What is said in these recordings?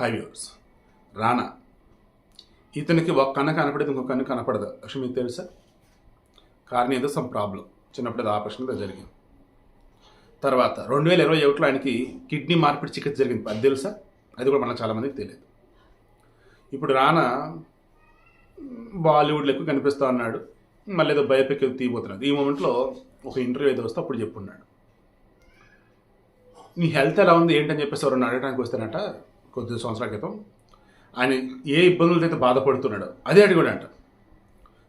High viewers రానా. ఇతనికి ఒక కన్ను కనపడేది ఇంకొక కన్ను కనపడదు. అసలు మీకు తెలుసా? కారణం ఏదో సమ్ ప్రాబ్లం చిన్నప్పుడు ఏదో ఆపరేషన్ జరిగింది. తర్వాత రెండు వేల ఇరవై ఒకటిలో ఆయనకి కిడ్నీ మార్పిడి చికిత్స జరిగింది. అది తెలుసా? అది కూడా మనకు చాలామందికి తెలియదు. ఇప్పుడు రానా బాలీవుడ్లో ఎక్కువ కనిపిస్తూ ఉన్నాడు. మళ్ళీ ఏదో బయోపిక్ తీయబోతున్నాడు. ఈ మూమెంట్లో ఒక ఇంటర్వ్యూ ఏదో వస్తే అప్పుడు చెప్పున్నాడు. నీ హెల్త్ ఎలా ఉంది? ఏంటని చెప్పేసి ఎవరన్నా అడగడానికి వస్తారంట. కొద్ది సంవత్సరాల క్రితం ఆయన ఏ ఇబ్బందులతో అయితే బాధపడుతున్నాడో అదే అడిగాడు అంట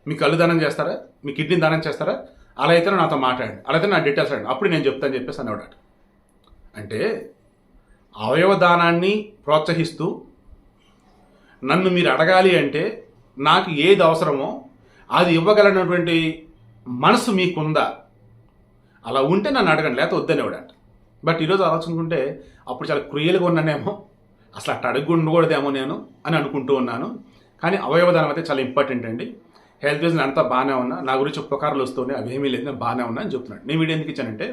మీ కళ్ళు దానం చేస్తారా? మీ కిడ్నీ దానం చేస్తారా? అలా అయితే నాతో మాట్లాడండి. అలా అయితే నా డీటెయిల్స్ అడండి అప్పుడు నేను చెప్తాను చెప్పేసి అనేవాడట అంటే అవయవ దానాన్ని ప్రోత్సహిస్తూ నన్ను మీరు అడగాలి అంటే నాకు ఏది అవసరమో అది ఇవ్వగలనటువంటి మనసు మీకుందా? అలా ఉంటే నన్ను అడగండి. లేకపోతే వద్దనేవాడంట. బట్ ఈరోజు ఆలోచించుకుంటే అప్పుడు చాలా క్రియలుగా ఉన్నానేమో. అసలు అట్ట అడుగుండకూడదేమో నేను అని అనుకుంటూ ఉన్నాను. కానీ అవయవదానం అయితే చాలా ఇంపార్టెంట్ అండి. హెల్త్ వైజ్ అంతా బాగానే ఉన్నా నా గురించి ఉపకారాలు వస్తున్నాయి అవి ఏమీ లేదు నేను బాగానే ఉన్నా అని చెప్తున్నాను నేను వీడియో ఎందుకు ఇచ్చానంటే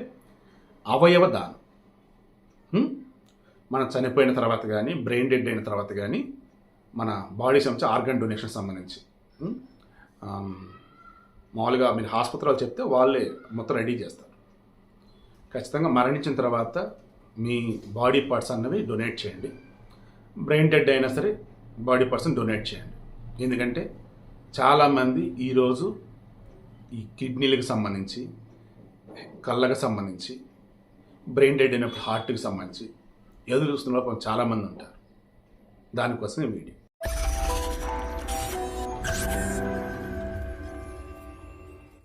అవయవ దానం. మనం చనిపోయిన తర్వాత కానీ బ్రెయిన్ డెడ్ అయిన తర్వాత కానీ మన బాడీ సంబంధించి ఆర్గన్ డొనేషన్ సంబంధించి. మామూలుగా మీరు హాస్పిటల్ చెప్తే వాళ్ళే మొత్తం రెడీ చేస్తారు. ఖచ్చితంగా మరణించిన తర్వాత మీ బాడీ పార్ట్స్ అన్నవి డొనేట్ చేయండి. బ్రెయిన్ డెడ్ అయినా సరే బాడీ పర్సన్ డొనేట్ చేయండి. ఎందుకంటే చాలామంది ఈరోజు ఈ కిడ్నీలకు సంబంధించి కళ్ళకు సంబంధించి బ్రెయిన్ డెడ్ అయినప్పుడు హార్ట్కి సంబంధించి ఎదురు చూస్తున్న చాలామంది ఉంటారు. దానికోసం వీడియో.